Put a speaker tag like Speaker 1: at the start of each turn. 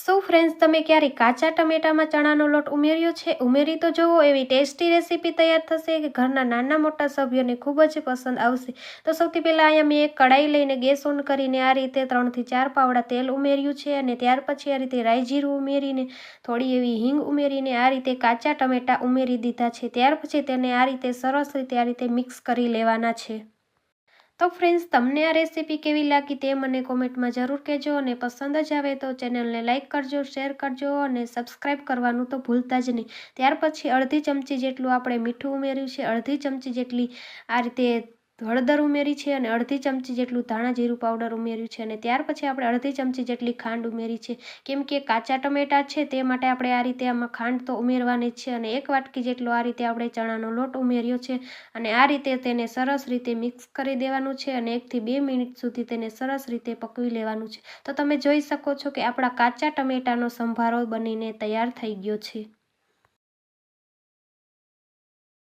Speaker 1: શું ફ્રેન્ડ્સ તમે ક્યારે કાચા ટમેટામાં ચણાનો લોટ ઉમેર્યો છે? ઉમેરી તો જુઓ, એવી ટેસ્ટી રેસીપી તૈયાર થશે કે ઘરના નાના મોટા સભ્યોને ખૂબ જ પસંદ આવશે. તો સૌથી પહેલાં અહીંયા મેં એક કડાઈ લઈને ગેસ ઓન કરીને આ રીતે ત્રણથી ચાર પાવડા તેલ ઉમેર્યું છે અને ત્યાર પછી આ રીતે રાઈ જીરું ઉમેરીને, થોડી એવી હિંગ ઉમેરીને આ રીતે કાચા ટમેટા ઉમેરી દીધા છે. ત્યાર પછી તેને આ રીતે સરસ રીતે આ રીતે મિક્સ કરી લેવાના છે. તો ફ્રેન્ડ્સ તમને આ રેસીપી કેવી લાગી તે મને કોમેન્ટમાં જરૂર કહેજો અને પસંદ જ આવે તો ચેનલને લાઇક કરજો શેર કરજો અને સબસ્ક્રાઈબ કરવાનું તો ભૂલતા જ નહીં. ત્યાર પછી અડધી ચમચી જેટલું આપણે મીઠું ઉમેર્યું છે, અડધી ચમચી જેટલી આ રીતે હળદર ઉમેરી છે અને અડધી ચમચી જેટલું ધાણા જીરું પાવડર ઉમેર્યું છે અને ત્યાર પછી આપણે અડધી ચમચી જેટલી ખાંડ ઉમેરી છે. કેમ કે કાચા ટમેટા છે તે માટે આપણે આ રીતે આમાં ખાંડ તો ઉમેરવાની જ છે અને એક વાટકી જેટલો આ રીતે આપણે ચણાનો લોટ ઉમેર્યો છે અને આ રીતે તેને સરસ રીતે મિક્સ કરી દેવાનું છે અને એકથી બે મિનિટ સુધી તેને સરસ રીતે પકવી લેવાનું છે. તો તમે જોઈ શકો છો કે આપણા કાચા ટમેટાનો સંભારો બનીને તૈયાર થઈ ગયો છે.